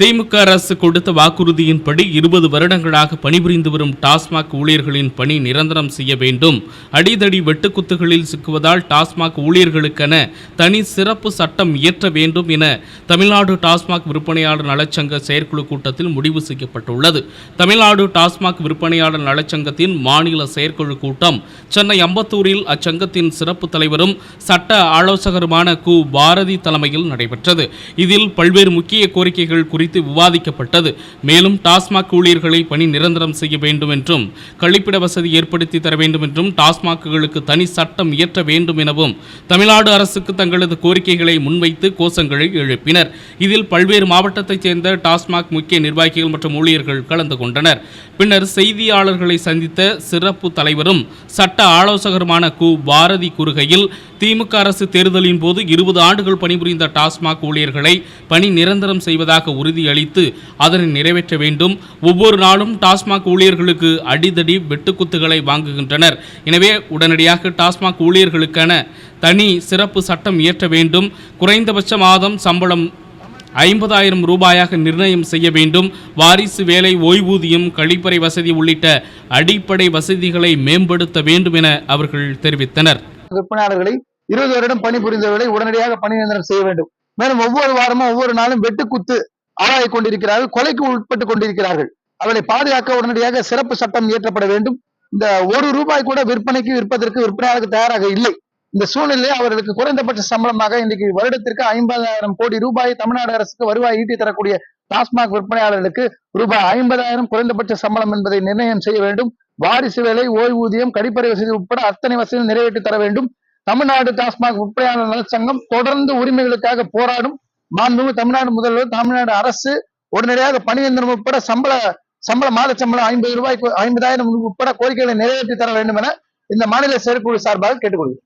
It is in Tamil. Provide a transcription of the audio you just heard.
திமுக அரசு கொடுத்த வாக்குறுதியின்படி இருபது வருடங்களாக பணிபுரிந்து வரும் டாஸ்மாக் ஊழியர்களின் பணி நிரந்தரம் செய்ய வேண்டும். அடிதடி வெட்டுக்குத்துகளில் சிக்குவதால் டாஸ்மாக் ஊழியர்களுக்கென தனி சிறப்பு சட்டம் இயற்ற வேண்டும் என தமிழ்நாடு டாஸ்மாக் விற்பனையாளர் நலச்சங்க செயற்குழு கூட்டத்தில் முடிவு செய்யப்பட்டுள்ளது. தமிழ்நாடு டாஸ்மாக் விற்பனையாளர் நலச்சங்கத்தின் மாநில செயற்குழு கூட்டம் சென்னை அம்பத்தூரில் அச்சங்கத்தின் சிறப்பு தலைவரும் சட்ட ஆலோசகருமான கு. பாரதி தலைமையில் நடைபெற்றது. இதில் பல்வேறு முக்கிய கோரிக்கைகள் குறித்து குறித்து விவாதிக்கப்பட்டது. மேலும் டாஸ்மாக் ஊழியர்களை பணி நிரந்தரம் செய்ய வேண்டும் என்றும் கழிப்பிட வசதி ஏற்படுத்தி தர வேண்டும் என்றும் டாஸ்மாக்குகளுக்கு தனி சட்டம் இயற்ற வேண்டும் எனவும் தமிழ்நாடு அரசுக்கு தங்களது கோரிக்கைகளை முன்வைத்து கோஷங்களை எழுப்பினர். இதில் பல்வேறு மாவட்டத்தைச் சேர்ந்த டாஸ்மாக் முக்கிய நிர்வாகிகள் மற்றும் ஊழியர்கள் கலந்து கொண்டனர். பின்னர் செய்தியாளர்களை சந்தித்த சிறப்பு தலைவரும் சட்ட ஆலோசகருமான கு. பாரதி கூறுகையில் திமுக அரசு தேர்தலின் போது இருபது ஆண்டுகள் பணிபுரிந்த டாஸ்மாக் ஊழியர்களை பணி நிரந்தரம் செய்வதாக உறுதி உறுதியளித்து அதனை நிறைவேற்ற வேண்டும். ஒவ்வொரு நாளும் டாஸ்மாக் ஊழியர்களுக்கு அடிதடி வெட்டுக்குத்துகளை வாங்குகின்றனர். எனவே உடனடியாக டாஸ்மாக் ஊழியர்களுக்கான தனி சிறப்பு சட்டம் இயற்ற வேண்டும். குறைந்தபட்ச மாதம் சம்பளம் ஐம்பதாயிரம் ரூபாயாக நிர்ணயம் செய்ய வேண்டும். வாரிசு வேலை ஓய்வூதியம் கழிப்பறை வசதி உள்ளிட்ட அடிப்படை வசதிகளை மேம்படுத்த வேண்டும் என அவர்கள் தெரிவித்தனர். விற்பனையாளர்களை இருபது வருடம் பணிபுரிந்தவர்களை உடனடியாக பணி நிரந்தரம் செய்ய வேண்டும். மேலும் ஒவ்வொரு வாரமும் ஒவ்வொரு நாளும் வெட்டுக்குத்து ஆளாகிக் கொண்டிருக்கிறார்கள் கொலைக்கு உட்பட்டு கொண்டிருக்கிறார்கள். அவர்களை பாதுகாக்க உடனடியாக சிறப்பு சட்டம் இயற்றப்பட வேண்டும். இந்த ஒரு ரூபாய் கூட விற்பனைக்கு விற்பதற்கு விற்பனையாளருக்கு தயாராக இல்லை. இந்த சூழ்நிலை அவர்களுக்கு குறைந்தபட்ச சம்பளமாக இன்றைக்கு வருடத்திற்கு ஐம்பதாயிரம் கோடி ரூபாய் தமிழ்நாடு அரசுக்கு வருவாய் ஈட்டி தரக்கூடிய டாஸ்மாக் விற்பனையாளர்களுக்கு ரூபாய் ஐம்பதாயிரம் குறைந்தபட்ச சம்பளம் என்பதை நிர்ணயம் செய்ய வேண்டும். வாரிசு வேலை ஓய்வூதியம் கடிப்பறை வசதி உட்பட அத்தனை வசதியும் நிறைவேற்றி தர வேண்டும். தமிழ்நாடு டாஸ்மாக் விற்பனையாளர் நலச்சங்கம் தொடர்ந்து உரிமைகளுக்காக போராடும். மாண்புமிகு தமிழ்நாடு முதல்வர் தமிழ்நாடு அரசு உடனடியாக பணியந்திரம் உட்பட சம்பள சம்பள மாத சம்பளம் ஐம்பது ரூபாய் ஐம்பதாயிரம் உட்பட கோரிக்கைகளை நிறைவேற்றி தர வேண்டும் என இந்த மாநில செயற்குழு சார்பாக கேட்டுக்கொள்கிறேன்.